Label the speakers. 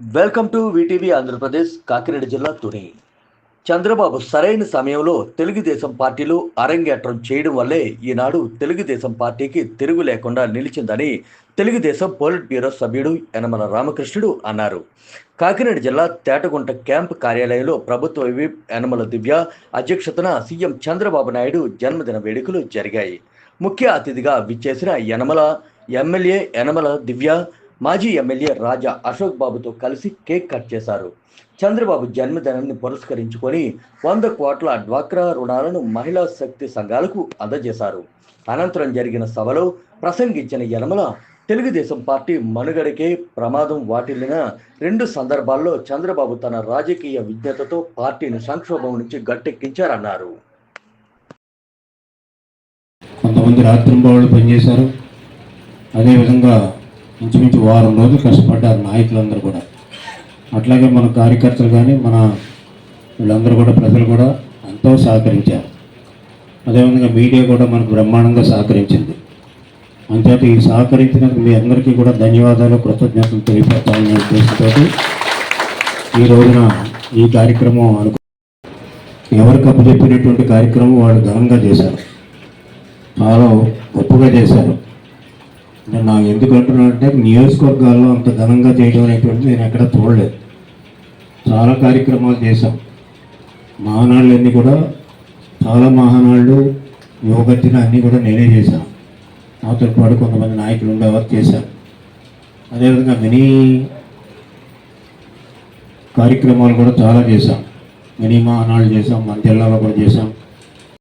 Speaker 1: Welcome to VTV Andhra Pradesh Kakinada జిల్లా తుని. చంద్రబాబు సరైన సమయంలో తెలుగుదేశం పార్టీలో అరంగేట్రం చేయడం వల్లే ఈనాడు తెలుగుదేశం పార్టీకి తిరుగు లేకుండా నిలిచిందని తెలుగుదేశం పోలిట్ బ్యూరో సభ్యుడు యనమల రామకృష్ణుడు అన్నారు. కాకినాడ జిల్లా తేటగుంట క్యాంప్ కార్యాలయంలో ప్రభుత్వ విప్ యనమల దివ్య అధ్యక్షతన సీఎం చంద్రబాబు నాయుడు జన్మదిన వేడుకలు జరిగాయి. ముఖ్య అతిథిగా విచ్చేసిన యనమల ఎమ్మెల్యే యనమల దివ్య మాజీ ఎమ్మెల్యే రాజా అశోక్ బాబుతో కలిసి కేక్ కట్ చేశారు. చంద్రబాబు జన్మదినాన్ని పురస్కరించుకొని వంద కోట్ల డ్వాక్రా రుణాలను మహిళా శక్తి సంఘాలకు అందజేశారు. అనంతరం జరిగిన సభలో ప్రసంగించిన యనమల తెలుగుదేశం పార్టీ మనుగడకే ప్రమాదం వాటిల్లిన రెండు సందర్భాల్లో చంద్రబాబు తన రాజకీయ విజ్ఞతతో పార్టీని సంక్షోభం నుంచి గట్టెక్కించారన్నారు.
Speaker 2: కొంతమంది రాత్రింబవళ్ళు పనిచేశారు. అదేవిధంగా ఇంచుమించు వారం రోజులు కష్టపడ్డారు నాయకులందరూ కూడా. అట్లాగే మన కార్యకర్తలు కానీ మన వీళ్ళందరూ కూడా ప్రజలు కూడా ఎంతో సహకరించారు. అదేవిధంగా మీడియా కూడా మనకు బ్రహ్మాండంగా సహకరించింది. అంతేత ఈ సహకరించినందుకు మీ అందరికీ కూడా ధన్యవాదాలు కృతజ్ఞతలు తెలియపరచాలనే ఉద్దేశంతో ఈ రోజున ఈ కార్యక్రమం అనుకు ఎవరికి అప్పచెప్పినటువంటి కార్యక్రమం వాళ్ళు ఘనంగా చేశారు. చాలా గొప్పగా చేశారు. నేను నాకు ఎందుకు అంటున్నానంటే నియోజకవర్గాల్లో అంత ఘనంగా చేయడం అనేటువంటిది నేను ఎక్కడ చూడలేదు. చాలా కార్యక్రమాలు చేశాం. మహానాళ్ళన్నీ కూడా చాలా మహానాళ్ళు యోగర్జన అన్నీ కూడా నేనే చేశాను. నాతో పాటు కొంతమంది నాయకులు ఉండేవారు చేశాను అదేవిధంగా మినీ కార్యక్రమాలు కూడా చాలా చేశాం. మినీ మహానాళ్ళు చేశాం మన జిల్లాలో కూడా చేశాం.